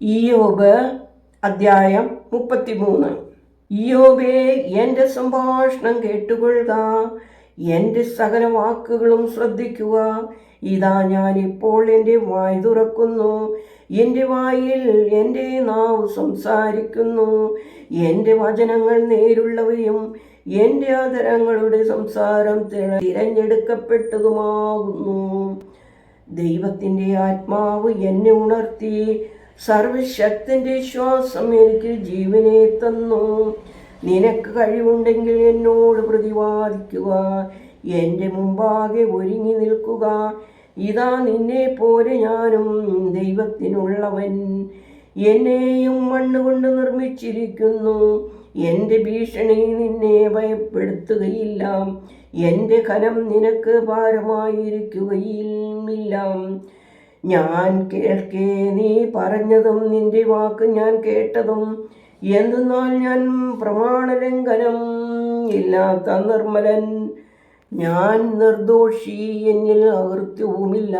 ഇയോബ് അദ്ധ്യായം മുപ്പത്തിമൂന്ന്. ഇയോബേ എന്റെ സംഭാഷണം കേട്ടുകൊള്ളുക. എന്റെ സകല വാക്കുകളും ശ്രദ്ധിക്കുക. ഇതാ ഞാൻ ഇപ്പോൾ എന്റെ വായി തുറക്കുന്നു. എന്റെ വായിൽ എന്റെ നാവ് സംസാരിക്കുന്നു. എന്റെ വചനങ്ങൾ നേരുള്ളവയും എന്റെ ആദരങ്ങളുടെ സംസാരം തിരഞ്ഞെടുക്കപ്പെട്ടതുമാകുന്നു. ദൈവത്തിന്റെ ആത്മാവ് എന്നെ ഉണർത്തി. സർവശക്തന്റെ ശ്വാസം എനിക്ക് ജീവനെ തന്നു. നിനക്ക് കഴിവുണ്ടെങ്കിൽ എന്നോട് പ്രതിവാദിക്കുക. എന്റെ മുമ്പാകെ ഒരുങ്ങി നിൽക്കുക. ഇതാ നിന്നെ പോലെ ഞാനും ദൈവത്തിനുള്ളവൻ. എന്നെയും മണ്ണുകൊണ്ട് നിർമ്മിച്ചിരിക്കുന്നു. എന്റെ ഭീഷണി നിന്നെ ഭയപ്പെടുത്തുകയില്ല. എന്റെ കനം നിനക്ക് ഭാരമായിരിക്കുകയുമില്ല ഞാൻ കേൾക്കേ നീ പറഞ്ഞതും നിന്റെ വാക്ക് ഞാൻ കേട്ടതും. എന്തെന്നാൽ ഞാൻ പ്രമാണലംഘനം ഇല്ലാത്ത നിർമ്മലൻ. ഞാൻ നിർദോഷി എന്നിൽ അകൃത്യവുമില്ല.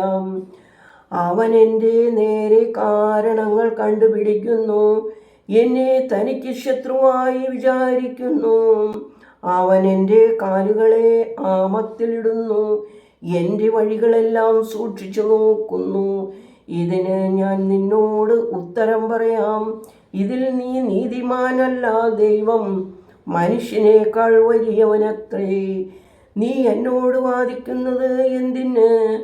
അവൻ എന്റെ നേരെ കാരണങ്ങൾ കണ്ടുപിടിക്കുന്നു. എന്നെ തനിക്ക് ശത്രുവായി വിചാരിക്കുന്നു. അവൻ എന്റെ കാലുകളെ ആമത്തിലിടുന്നു. എന്റെ വഴികളെല്ലാം സൂക്ഷിച്ചു നോക്കുന്നു. ഇതിന് ഞാൻ നിന്നോട് ഉത്തരം പറയാം. ഇതിൽ നീ നീതിമാനല്ല ദൈവം. മനുഷ്യനേക്കാൾ വലിയവനത്രേ. നീ എന്നോട് വാദിക്കുന്നത് എന്തിന്?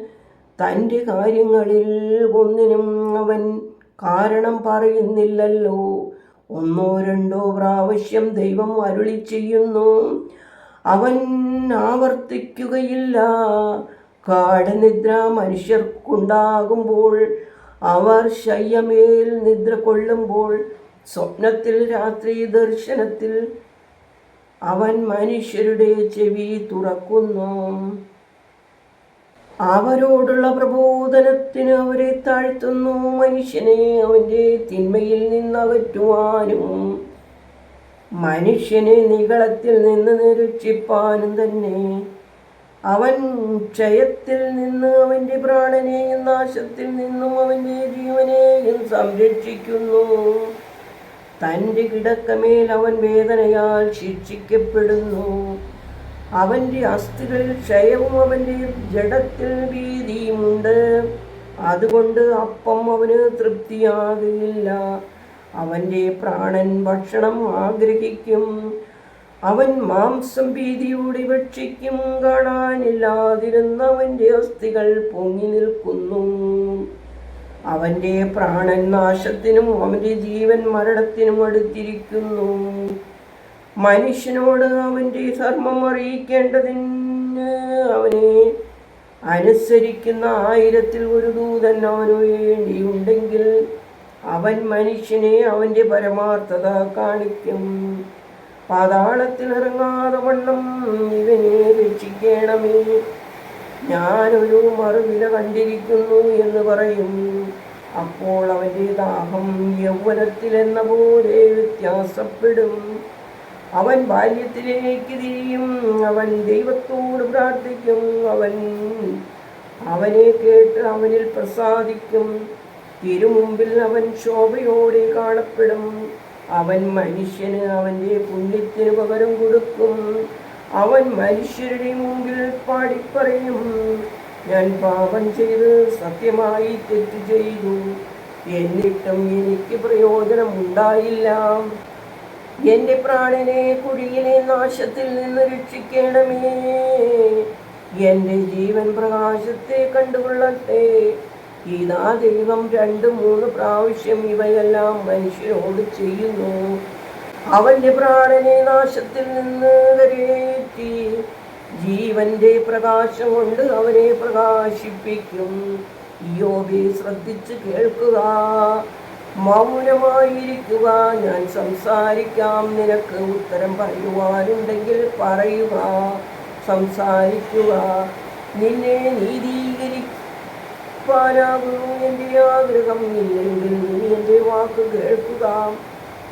തന്റെ കാര്യങ്ങളിൽ ഒന്നിനും അവൻ കാരണം പറയുന്നില്ലല്ലോ. ഒന്നോ രണ്ടോ പ്രാവശ്യം ദൈവം അരുളി ചെയ്യുന്നു. അവൻ ആവർത്തിക്കുകയില്ല. കാടനിദ്ര മനുഷ്യർക്കുണ്ടാകുമ്പോൾ അവർ ശയ്യമേൽ നിദ്ര കൊള്ളുമ്പോൾ സ്വപ്നത്തിൽ രാത്രി ദർശനത്തിൽ അവൻ മനുഷ്യരുടെ ചെവി തുറക്കുന്നു. അവരോടുള്ള പ്രബോധനത്തിന് അവരെ താഴ്ത്തുന്നു. മനുഷ്യനെ അവന്റെ തിന്മയിൽ നിന്ന് അകറ്റുവാനും മനുഷ്യനെ നികളത്തിൽ നിന്ന് നിരക്ഷിപ്പാനും തന്നെ. അവൻ ക്ഷയത്തിൽ നിന്ന് അവന്റെ പ്രാണനെയും നാശത്തിൽ നിന്നും അവന്റെ ജീവനെയും സംരക്ഷിക്കുന്നു. തന്റെ കിടക്കമേൽ അവൻ വേദനയാൽ ശിക്ഷിക്കപ്പെടുന്നു. അവന്റെ അസ്ഥികളിൽ ക്ഷയവും അവന്റെ ജഡത്തിൽ ഭീതിയുമുണ്ട്. അതുകൊണ്ട് അപ്പം അവന് തൃപ്തിയാകില്ല അവന്റെ പ്രാണൻ ഭക്ഷണം ആഗ്രഹിക്കും. അവൻ മാംസം ഭീതിയോടെ ഭക്ഷിക്കും. കാണാനില്ലാതിരുന്ന അവന്റെ അസ്ഥികൾ പൊങ്ങി നിൽക്കുന്നു. അവന്റെ പ്രാണൻ നാശത്തിനും അവന്റെ ജീവൻ മരണത്തിനും അടുത്തിരിക്കുന്നു. മനുഷ്യനോട് അവന്റെ ധർമ്മം അറിയിക്കേണ്ടതിന് അവനെ അനുസരിക്കുന്ന ആയിരത്തിൽ ഒരു ദൂതൻ അവനു വേണ്ടിയുണ്ടെങ്കിൽ അവൻ മനുഷ്യനെ അവന്റെ പരമാർത്ഥത കാണിക്കും. പാതാളത്തിൽ ഇറങ്ങാതെ വണ്ണം ഇവനെ രക്ഷിക്കണമേ. ഞാനൊരു മറുവില കണ്ടിരിക്കുന്നു എന്ന് പറയും. അപ്പോൾ അവന്റെ ദാഹം യൗവനത്തിലെന്ന പോലെ വ്യത്യാസപ്പെടും. അവൻ ബാല്യത്തിലേക്ക് തിരിയും. അവൻ ദൈവത്തോട് പ്രാർത്ഥിക്കും. അവൻ അവനെ കേട്ട് അവനിൽ പ്രസാദിക്കും. തിരുമുമ്പിൽ അവൻ ശോഭയോടെ കാണപ്പെടും. അവൻ മനുഷ്യന് അവന്റെ പുണ്യത്തിന് പകരം കൊടുക്കും. അവൻ മനുഷ്യരുടെ മുമ്പിൽ പാടിപ്പറയും. ഞാൻ പാപം ചെയ്ത് സത്യമായി തെറ്റ് ചെയ്തു. എന്നിട്ടും എനിക്ക് പ്രയോജനം ഉണ്ടായില്ല എന്റെ പ്രാണനെ കുഴിയിലെ നാശത്തിൽ നിന്ന് രക്ഷിക്കണമേ. എന്റെ ജീവൻ പ്രകാശത്തെ കണ്ടുകൊള്ളട്ടെ. ഇതാ ദൈവം രണ്ട് മൂന്ന് പ്രാവശ്യം ഇവയെല്ലാം മനുഷ്യരോട് ചെയ്യുന്നു. അവന്റെ പ്രാണനെ നാശത്തിൽ നിന്ന് വരേറ്റി. ജീവന്റെ പ്രകാശം കൊണ്ട് അവനെ പ്രകാശിപ്പിക്കും. യോബി ശ്രദ്ധിച്ച് കേൾക്കുക. മൗനമായിരിക്കുക. ഞാൻ സംസാരിക്കാം. നിനക്ക് ഉത്തരം പറയുവാനുണ്ടെങ്കിൽ പറയുക. സംസാരിക്കുക. നിന്നെ നീതീകരിക്കാനാകുന്നു എന്റെ ആഗ്രഹം ഇല്ലെങ്കിൽ നീ എന്റെ വാക്ക് കേൾക്കുക.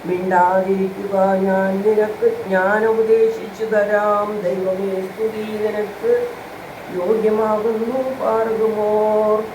മിണ്ടാതിരിക്കുക. ഞാൻ നിനക്ക് ഞാൻ ഉപദേശിച്ചു തരാം. ദൈവമേ സ്തുതി. നിനക്ക് യോഗ്യമാകുന്നു പാർഗുമോർ